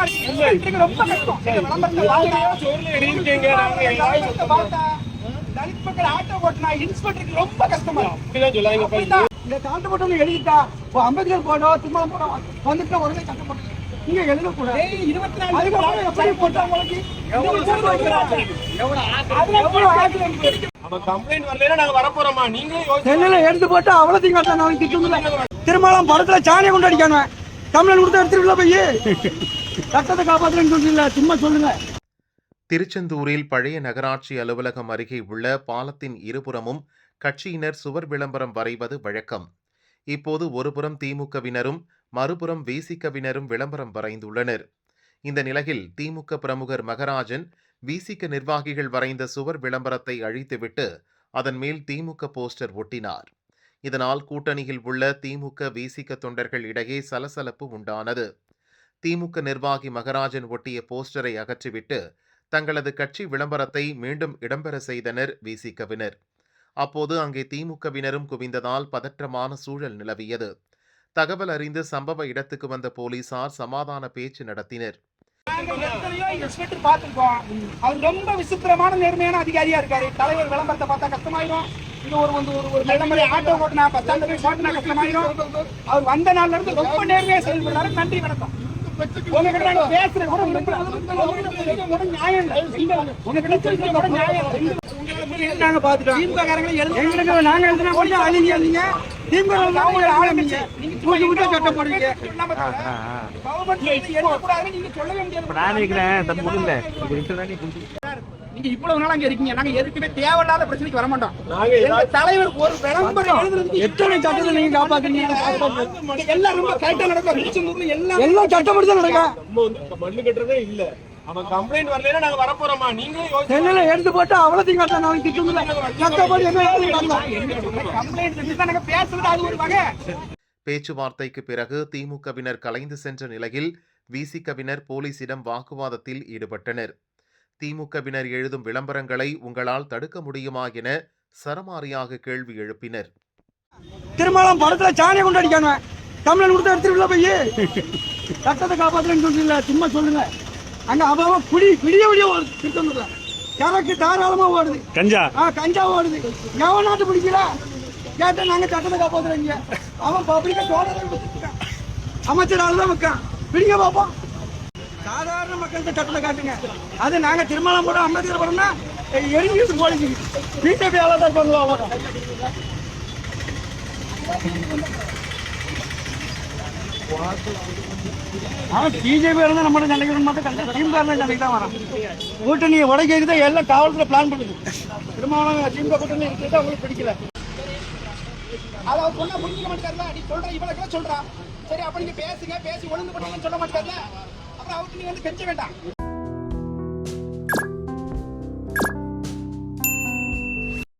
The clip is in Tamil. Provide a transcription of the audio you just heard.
கஷ்டமா இருக்கு. ரொம்ப கஷ்டம். தலித் மக்கள் ஆட்டோ ஓட்டினா இன்ஸ்பெக்டருக்கு ரொம்ப கஷ்டமா. இந்த காட்டு மட்டும் எழுதிட்டா அம்பேத்கர் போடோ திருமணம் போடோ வந்துட்டு உடனே சட்டம் போட்டு நீங்க எழுதக்கூடாது. இருபத்தி நாலு அதுக்கப்புறம் எப்படி போட்டா உங்களுக்கு? அதுல எவ்வளவு ஆக்சிடென்ட்? இருக்கு? அப்ப கம்ப்ளைண்ட் வரலைன்னா நாங்க வரப்போறோமா நீங்களே யோசிச்சு சென்னையில எடுத்து போட்டு திட்டுங்கள திருமணம் படத்துல சாணியை கொண்டு அடிக்கணும் கம்ப்ளைண்ட் கொடுத்து எடுத்துருல போய். சட்டத்தை சொல்றீங்களா சும்மா சொல்லுங்க. திருச்செந்தூரில் பழைய நகராட்சி அலுவலகம் அருகே உள்ள பாலத்தின் இருபுறமும் கட்சியினர் சுவர் விளம்பரம் வரைவது வழக்கம். இப்போது ஒருபுறம் திமுகவினரும் மறுபுறம் விசிகவினரும் விளம்பரம் வரைந்துள்ளனர். இந்த நிலையில் திமுக பிரமுகர் மகராஜன் விசிக நிர்வாகிகள் வரைந்த சுவர் விளம்பரத்தை அழித்துவிட்டு அதன் மேல் திமுக போஸ்டர் ஒட்டினார். இதனால் கூட்டணியில் உள்ள திமுக விசிக தொண்டர்கள் இடையே சலசலப்பு உண்டானது. திமுக நிர்வாகி மகராஜன் ஒட்டிய போஸ்டரை அகற்றிவிட்டு தங்களது கட்சி விளம்பரத்தை மீண்டும் இடம்பெற செய்தனர் விசிகவினர் அப்போது அங்கே திமுகவினரும் குவிந்ததால் பதற்றமான சூழல் நிலவியது. தகவல் அறிந்து சம்பவ இடத்துக்கு வந்த போலீசார் சமாதான பேச்சு நடத்தினர். அவர் ரொம்ப விசித்திரமான நேர்மையான அதிகாரியா இருக்காரு. தலைவர் விளம்பரத்தை பார்த்தா கஷ்டமாயிரும். ஒரு வந்து ஒரு ஒரு விளம்பர ஆட்டோ ஓட்டினா பத்தாண்டு போய் ஓட்டினா கஷ்டமாயிரும். அவர் வந்த நாள்ல இருந்து ரொம்ப நேர்மையா செயல்படுறாரு. நன்றி வணக்கம். நாங்க நாங்க பாத்துட்டோம் நாங்க எழுதுனா கொஞ்சம் அழிங்க அழிங்க திமுக அவங்களை ஆரம்பிங்க சட்டம் நான் இருக்கிறேன் நீங்க இவ்வளவு நாள் அங்க இருக்கீங்க. நாங்க எதுக்குமே தேவையில்லாத பிரச்சனைக்கு வர மாட்டோம். நாங்க எங்க தலைவர் ஒரு விளம்பரம் எழுதுறதுக்கு எத்தனை சட்டத்தை நீங்க காப்பாத்துறீங்க எல்லாம் ரொம்ப கரெக்டா நடக்கும். திருச்செந்தூர்ல எல்லாம் எல்லாம் சட்டப்படி தான் நடக்கும் நம்ம வந்து மண்ணு கட்டுறதே இல்ல. அவன் கம்ப்ளைண்ட் வரலைன்னா நாங்க வரப்போறோமா நீங்களே யோசிச்சு சென்னையில எடுத்து போட்டு அவ்வளோத்தையும் காட்டலாம் நான் திட்டுங்கள சட்டப்படி என்ன எழுதி காட்டலாம் கம்ப்ளைண்ட் செஞ்சு தான் நாங்க பேசுறது. அது ஒரு வகை. பேச்சுவார்த்தைக்கு பிறகு திமுகவினர் கலைந்து சென்ற நிலையில் விசிகவினர் போலீசிடம் வாக்குவாதத்தில் ஈடுபட்டனர். திமுகவினர் எழுதும் விளம்பரங்களை உங்களால் தடுக்க முடியுமா என சரமாரியாக கேள்வி எழுப்பினர். திருமணம் படத்துல சாணியை கொண்டு அடிக்கணும் கம்ப்ளைண்ட் கொடுத்து எடுத்துருல போய். சட்டத்தை காப்பாத்துறேன்னு சொல்றீங்களா சும்மா சொல்லுங்க. அங்க அவன் குடி விடிய விடிய திருத்தந்தூர்ல சரக்கு தாராளமா ஓடுது. கஞ்சா? ஆ கஞ்சா ஓடுது. எவன் நாட்டு பிடிக்கல? கேட்டா நாங்க சட்டத்தை காப்பாத்துறீங்க அவன் பப்ளிக்கா சோழரை அமைச்சர் ஆள் தான் வைக்கான் பிடிங்க பாப்போம். சாதாரண மக்கள்கிட்ட சட்டத்தை காட்டுங்க. அது நாங்க திருமணம் கூட அம்பேத்கர் போனோம்னா எரிஞ்சு போலீஸ் பிஜேபி ஆளா தான் பண்ணுவோம் ஆனால் பிஜேபி இருந்தா நம்ம சண்டைக்கு மட்டும் கண்டிப்பாக திமுக இருந்தா சண்டைக்கு தான் வரான் கூட்டணி உடைக்கிறது தான் எல்லாம் காவல்துறை பிளான் பண்ணுது. திருமாவளவன் திமுக கூட்டணி இருக்கிறது அவங்களுக்கு பிடிக்கல. அதை அவர் சொன்னா புரிஞ்சுக்க மாட்டார்ல நீ சொல்ற இவ்வளவு சொல்றான் சரி அப்ப நீங்க பேசுங்க பேசி ஒழுங்கு பண்ணுங்கன்னு சொல்ல மாட்டார்ல அப்புறம் அவருக்கு நீ வந்து கெஞ்ச வேண்டாம்.